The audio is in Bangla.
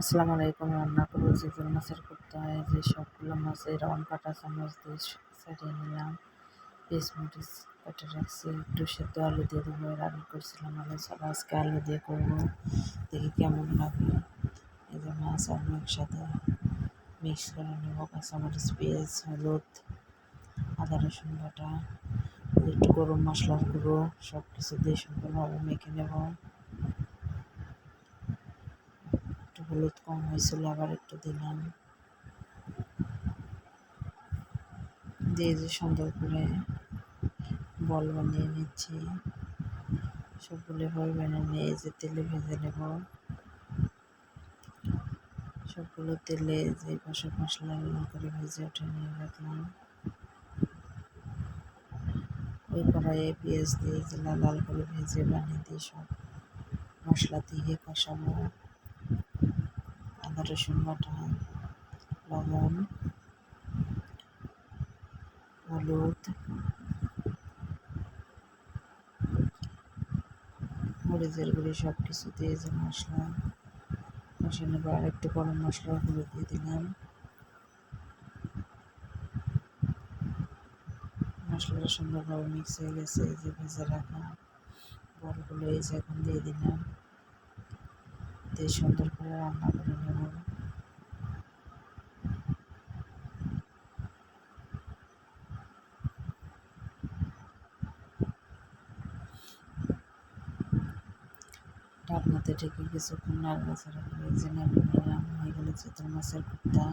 আসসালামু আলাইকুম, রান্না করব চিতল মাছের করতে হয় যে সবগুলো মাছ রাউন্ড কাটা চামচ দিয়ে সারিয়ে নিলাম। পিস মরিচ কেটে রাখছি। একটু সেদ্ধ আলু দিয়ে দেবো। এর আগে করছিলাম আলু সব আজকে আলু দিয়ে করব। দেখি কেমন লাগে। এই যে মাছ আলু একসাথে মিক্স করে নেব। কাঁচামরিচ, পেঁয়াজ, হলুদ, আদা, রসুন বাটা। একটু গরম মশলার গুঁড়ো। সব কিছু দিয়ে সুন্দরভাবে মেখে নেব একটু হলুদ কম হয়েছিল, আবার একটু দিলাম। দিয়ে যে সুন্দর করে বল বানিয়ে নিচ্ছি। সবগুলো বল বানিয়ে নিয়ে যে তেলে ভেজে নেব। সবগুলো তেলে যে পাশে মশলা করে ভেজে উঠে নিয়ে রাখলাম। ওই কড়াইয়ে পেঁয়াজ দিয়ে লাল লাল করে ভেজে বানিয়ে দিয়ে সব মশলা দিয়ে কষাবো। রসুন বাটা লবণ হলুদ মরিচের গুঁড়ি সব কিছু দিয়ে যে মশলা কষে নেব আর একটু গরম মশলার গুঁড়ো দিয়ে দিলাম। মশলাটা সুন্দরভাবে মিক্স হয়ে গেছে, এই যে ভেজে রাখা বলগুলো এই যে এখন দিয়ে দিলাম। দিয়ে সুন্দর করে রান্না করে নেব। ঢাকনাতে ঢেকে কিছুক্ষণ নাড়াচাড়া করে যে নামিয়ে হয়ে গেল চিতল মাছের কুর্তা